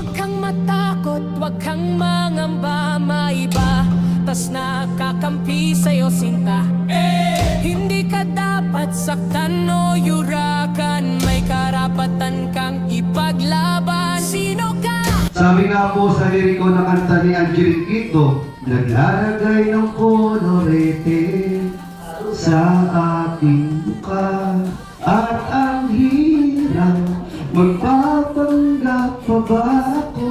Huwag kang matakot, huwag kang mangamba Maiba, tas nakakampi sa'yo sinta. Hindi ka dapat saktan o yurakan. May karapatan kang ipaglaban. Sino ka? Sabi nga po sa liriko na kanta ni Angelique Quito, Naglalagay ng kolorete sa aking mukha At ang hirap, magpapanggap pa ba ako?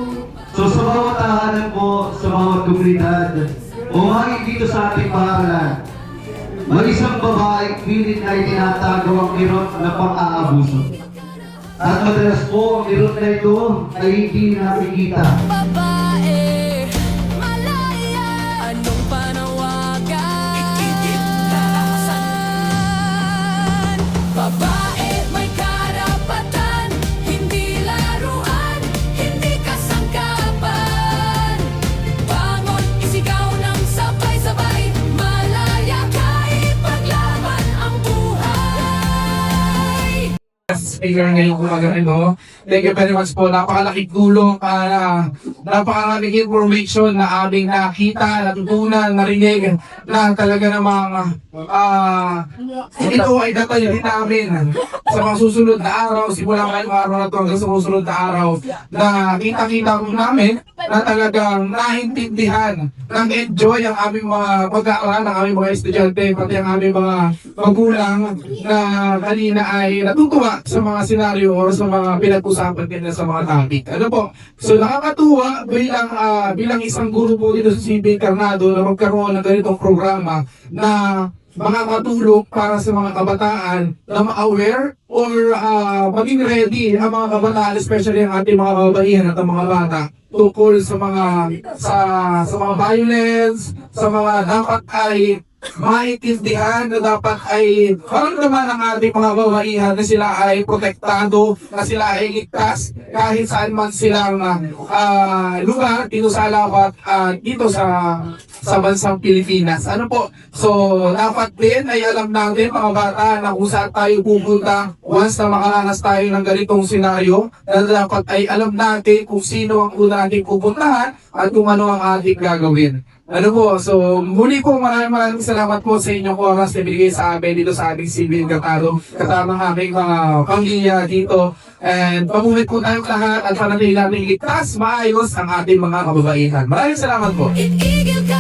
So sa bawat tahanan po, sa bawat komunidad, umahit dito sa ating paaralan, may isang babaeng pilit ay tinatago ang kirot na pang-aabuso. At madalas po, ang kirot na ito ay hindi nakikita. Babae, buhay speaker ngayong umaga ano. Thank you very much po. Napakalaking tulong para napakalaking information na aming nakita, natutunan, narinig na talaga namang ah ito ay datayin namin sa mga susunod na araw, simula ngayong araw na ito hanggang sa susunod na araw na kita-kita namin na talagang naintindihan ng enjoy ang aming mga pag-aaral ng aming mga estudyante pati ang aming mga magulang na kanina ay natutuwa sa mga senaryo o sa mga pinag-usapan nila sa mga topic. Ano po? So nakakatuwa bilang ah, bilang isang guro po dito sa CB Carnado na magkaroon ng ganitong programa na makakatulong para sa mga kabataan na ma-aware or ah, maging ready ang mga kabataan, especially ang ating mga kababaihan at ang mga bata tungkol sa mga sa sa mga violence, sa mga dapat ay maintindihan na dapat ay naman ang ating mga babaihan na sila ay protektado, na sila ay ligtas kahit saan man silang ah, lugar dito sa Alawat at dito sa sa bansang Pilipinas. Ano po? So, dapat din ay alam natin mga bata na kung saan tayo pupunta once na makaranas tayo ng ganitong senaryo na dapat ay alam natin kung sino ang una nating pupuntahan at kung ano ang ating gagawin. Ano po, so muli po maraming maraming salamat po sa inyong oras na binigay sa amin dito sa ating civil Gataro kasama ang aming mga pamilya dito and pamuhit po tayong lahat at panatili natin ligtas, maayos ang ating mga kababaihan. Maraming salamat po. Itigil ka